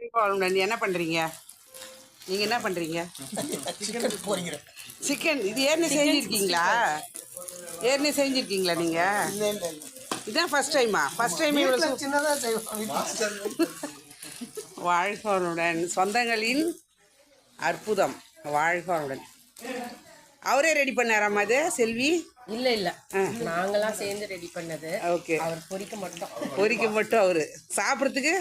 நீ என்ன பண்றீங்க? நீங்க என்ன பண்றீங்க? சிக்கன் போறீங்க சிக்கன் இது ஏற்கனவே செஞ்சிருக்கீங்களா? ஏற்கனவே செஞ்சிருக்கீங்களா நீங்க? இல்ல இல்ல இல்ல. இதான் ஃபர்ஸ்ட் டைமா ஃபர்ஸ்ட் டைம் இவ்வளோ. வாழ்கோனுடன் சொந்தங்களின் அற்புதம். வாழ்கோனுடன் அவரே ரெடி பண்ணாராமா அது செல்வி? இல்ல இல்ல. நாங்கெல்லாம் சேர்ந்து ரெடி பண்ணது. ஓகே. அவர் பொரிக்க மட்டும். பொரிக்க மட்டும் அவரு. சாப்பிட்றதுக்கு?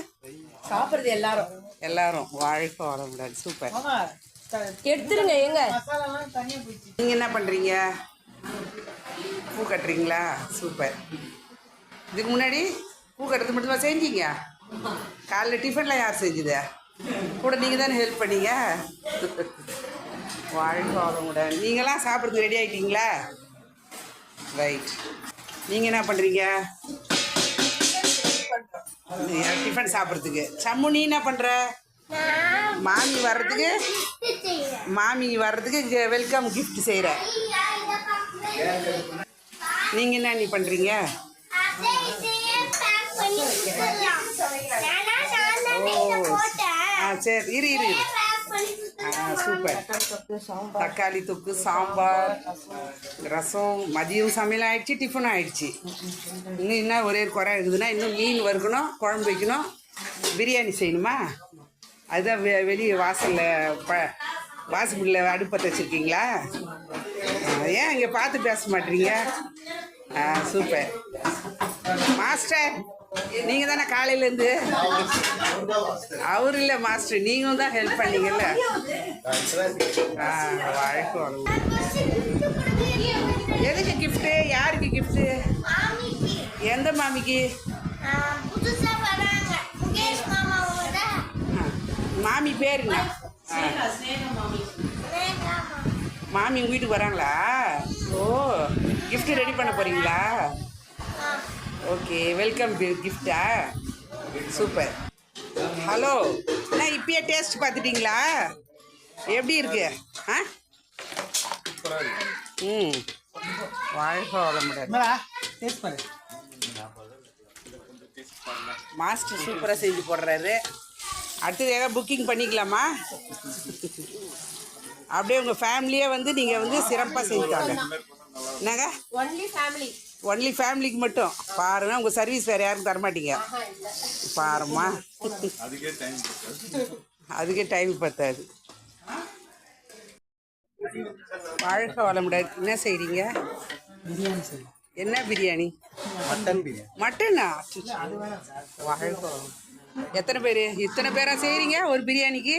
சாப்பிடுறது எல்லாரும். எல்லாரும். வாழ்க வளமுடன். சூப்பர். எடுத்துருங்க எங்க நீங்க என்ன பண்றீங்க? பூ கட்டுறீங்களா? சூப்பர். இதுக்கு முன்னாடி பூ கட்டுறது மட்டுமா செஞ்சீங்க? காலைல டிஃபன்லாம் யார் செஞ்சுது? கூட நீங்கள் தானே ஹெல்ப் பண்ணீங்க? வாழ்க வளமுடன். நீங்களாம் சாப்பிட்றதுக்கு ரெடி ஆயிட்டீங்களா? ரைட் நீங்கள் என்ன பண்ணுறீங்க டிஃபன் சாப்பிட்றதுக்கு. சம்மு நீ என்ன பண்ணுற மாமி வர்றதுக்கு? மாமி வர்றதுக்கு வெல்கம் gift செய்கிற நீங்கள் என்ன நீ பண்ணுறீங்க ஆ சரி இரு இரு. சூப்பர். தக்காளி தொக்கு சாம்பார் ரசம் மதியம் சமையல் ஆயிடுச்சு டிஃபன் ஆயிடுச்சு. இன்னும் என்ன ஒரே குறை இருக்குதுன்னா இன்னும் மீன் வறுக்கணும் குழம்பு வைக்கணும் பிரியாணி செய்யணுமா? அதுதான் வெ வெளியே வாசலில் ப வாசப்படியில் அடுப்பத்தை வச்சுருக்கீங்களா ஏன் இங்கே பார்த்து பேச மாட்டீங்க? ஆ சூப்பர். மாஸ்டர் நீங்கள் தானே காலையிலேருந்து? அவர் இல்லை மாஸ்டர். நீங்களும் தான் ஹெல்ப் பண்ணீங்கல்ல? ஆ வாழ்க்கை எதுக்கு கிஃப்ட்டு யாருக்கு கிஃப்ட்டு எந்த மாமிக்கு? மாமி பேர் என்ன? ஆ, மாமி உங்கள் வீட்டுக்கு வராங்களா? ஓ கிஃப்ட் ரெடி பண்ண போகிறீங்களா ஓகே வெல்கம் கிஃப்டா சூப்பர் ஹலோ அண்ணா இப்பயே டேஸ்ட் பார்த்துட்டீங்களா? எப்படி இருக்கு? ஆ? ம். வாழ்க வளமுடன். என்னடா? டேஸ்ட் பாரு மாஸ்டர் சூப்பராக செஞ்சு போடுறாரு. அடுத்தது ஏதாவது புக்கிங் பண்ணிக்கலாமா? அப்படியே உங்கள் ஃபேமிலியே வந்து நீங்கள் வந்து சிறப்பாக செஞ்சுட்டாங்க என்னங்க? ஒன்லி ஃபேமிலி ஒன்லி ஃபேமிலிக்கு மட்டும். பாருங்க உங்கள் சர்வீஸ் வேறு யாருக்கும் தரமாட்டீங்க. பாருமா அதுக்கே டைம் பத்தாது. வாழ்க வளமுடன் என்ன செய்கிறீங்க பிரியாணி என்ன பிரியாணி? மட்டன் பிரியாணி. மட்டனா? வாழ்க. எத்தனை பேர்? இத்தனை பேரா செய்கிறீங்க ஒரு பிரியாணிக்கு?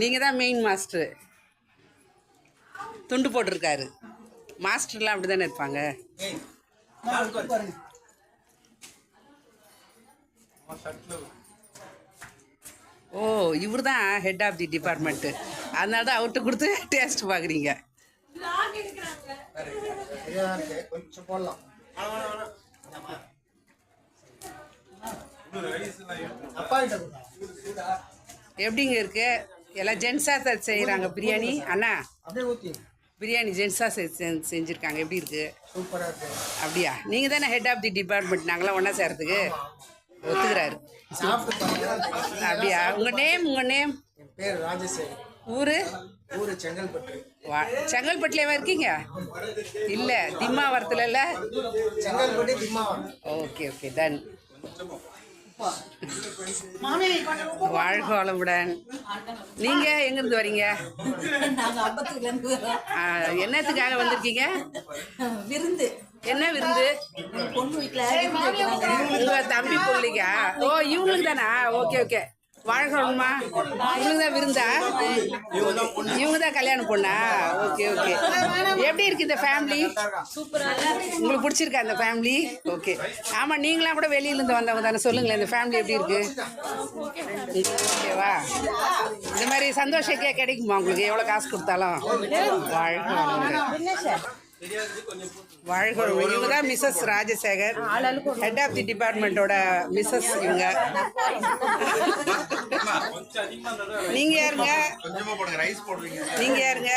நீங்கள் தான் மெயின் மாஸ்டர் துண்டு போட்டிருக்காரு. மாஸ்டர்லாம் அப்படி தானே இருப்பாங்க. ஓ இவர் தான் ஹெட் ஆஃப் தி டிபார்ட்மெண்ட்டு அதனால தான் அவர்கிட்ட கொடுத்து டேஸ்ட் பார்க்குறீங்க. கொஞ்சம் போடலாம் எப்படிங்க இருக்கு? எல்லாம் ஜென்ஸாக செய்கிறாங்க பிரியாணி? அண்ணா? பிரியாணி ஜென்ஸாக செ செஞ்சுருக்காங்க. எப்படி இருக்கு? சூப்பரா இருக்கு. அப்படியா? நீங்கள் தானே ஹெட் ஆஃப் தி டிபார்ட்மெண்ட் நாங்களாம் ஒன்றா சேர்றதுக்கு ஒத்துக்கிறாரு. அப்படியா? உங்கள் நேம் உங்கள் நேம் என் பேர் ராஜசேகர். ஊர்? ஊரு செங்கல்பட்டு. வா செங்கல்பட்டுலேவா இருக்கீங்க? இல்லை திம்மாவரத்துல இல்லை Chengalpattu Thimmavaram. Okay okay done வாழ்க வளமுடன் நீங்க வரீங்க? ஐம்பத்துல இருந்து வரோம். ஆ, என்னத்துக்காக வந்திருக்கீங்க? விருந்து. என்ன விருந்து. உங்க தம்பி பிள்ளைக்கா? ஓ இவங்களுக்கு தானா? Okay okay. வாழ்கணுமா இவங்க தான் விருந்தா? இவங்க தான் கல்யாணம் பொண்ணா? Okay okay. எப்படி இருக்கு இந்த ஃபேமிலி உங்களுக்கு பிடிச்சிருக்கா இந்த ஃபேமிலி ஓகே. ஆமாம் நீங்களாம் கூட வெளியிலேருந்து வந்தவங்க தானே. சொல்லுங்களேன் இந்த ஃபேமிலி எப்படி இருக்கு? ஓகேவா இந்த மாதிரி சந்தோஷக்கே கிடைக்குமா உங்களுக்கு? எவ்வளோ காசு கொடுத்தாலும்? வாழ்க்கை. வாழ்க. இவங்க தான் Mrs Rajasekhar. Head of the டிபார்ட்மெண்ட்டோட Mrs இவங்க. நீங்க யாருங்க? நீங்க யாருங்க?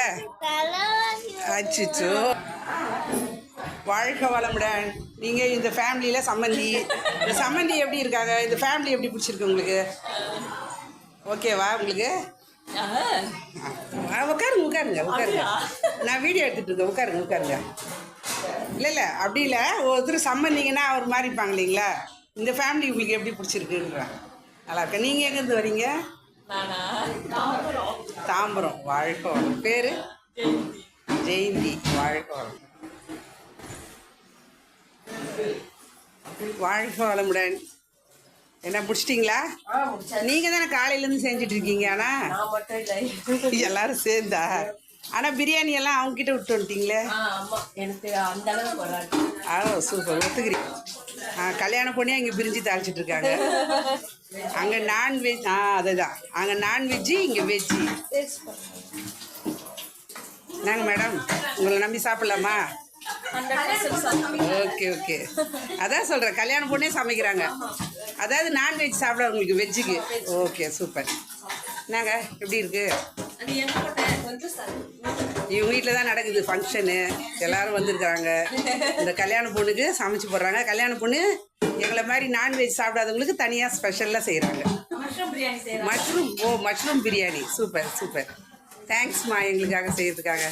அச்சிச்சோ. வாழ்க வளமுடன். நீங்கள் இந்த ஃபேமிலியில் சம்மந்தி. இந்த சம்மந்தி எப்படி இருக்காங்க? இந்த ஃபேமிலி எப்படி பிடிச்சிருக்கு உங்களுக்கு? ஓகேவா உங்களுக்கு? உட்காருங்க உட்காருங்க உட்காருங்க நான் வீடியோ எடுத்துட்டு இருக்கேன் உட்காருங்க உட்காருங்க இல்லை இல்லை அப்படி இல்லை. ஒருத்தர் சம்மந்திங்கன்னா அவர் மாதிரி இருப்பாங்க இல்லைங்களா? இந்த ஃபேமிலி உங்களுக்கு எப்படி பிடிச்சிருக்குன்றேன் நல்லா இருக்கேன் நீங்கள் எங்கேருந்து வரீங்க? தாம்பரம். வாழ்க வளம் பேர்? ஜெயந்தி. வாழ்க வளம் வாழ்க வளமுடன் என்ன பிடிச்சிட்டிங்களா? நீங்கள் தானே காலையிலேருந்து செஞ்சுட்டு இருக்கீங்க ஆனால் எல்லாரும் சேர்ந்தா. ஆனால் பிரியாணி எல்லாம் அவங்க கிட்ட விட்டு வந்துட்டீங்களே? ஆ ஆமா. எனக்கு அந்த அளவுக்கு வராது. ஆ சூப்பர். ஒத்துக்கிறீங்க. ஆ கல்யாணம் பண்ணி அங்கே பிரிஞ்சு தாளிச்சிட்டு இருக்காங்க அங்கே நான்வெஜ் ஆ அதுதான். அங்கே நான்வெஜ்ஜு இங்கே வெஜ்ஜு நாங்கள் மேடம்? உங்களை நம்பி சாப்பிட்லாமா? Okay okay. அதான் சொல்கிறேன் கல்யாணம் பொண்ணே சமைக்கிறாங்க. அதாவது நான்வெஜ் சாப்பிட்றவங்களுக்கு வெஜ்ஜுக்கு ஓகே சூப்பர் என்னங்க எப்படி இருக்கு? இவங்க வீட்டில் தான் நடக்குது ஃபங்க்ஷனு எல்லாரும் வந்திருக்காங்க இந்த கல்யாண பொண்ணுக்கு சமைச்சு போடுறாங்க. கல்யாண பொண்ணு எங்களை மாதிரி நான்வெஜ் சாப்பிடாதவங்களுக்கு தனியாக ஸ்பெஷலாக செய்கிறாங்க மஷ்ரூம் பிரியாணி செய்யறோம் mushroom oh mushroom biryani super super தேங்க்ஸ்மா எங்களுக்காக செய்யறதுக்காக.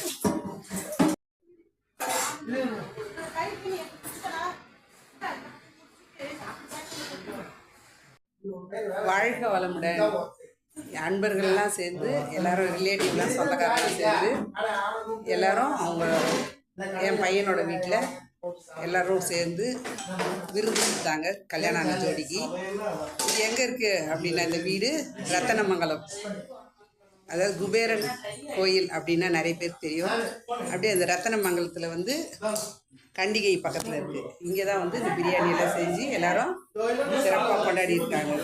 வாழ்க வளமுடன். அன்பர்கள்லாம் சேர்ந்து எல்லாரும் ரிலேட்டிவ்லாம் சொந்தக்காரெல்லாம் சேர்ந்து எல்லாரும் அவங்க என் பையனோட வீட்டில் எல்லாரும் சேர்ந்து விருது கொடுத்தாங்க கல்யாணம் ஆன ஜோடிக்கு. இது எங்கே இருக்குது அப்படின்னா இந்த வீடு ரத்தனமங்கலம். அதாவது குபேரன் கோயில் அப்படின்னா நிறைய பேர் தெரியும். அப்படியே அந்த ரத்தனமங்கலத்தில் வந்து கண்டிகை பக்கத்தில் இருக்குது இங்கே தான் வந்து இந்த பிரியாணியெல்லாம் செஞ்சு எல்லாரும் சிறப்பாக கொண்டாடி இருக்காங்க.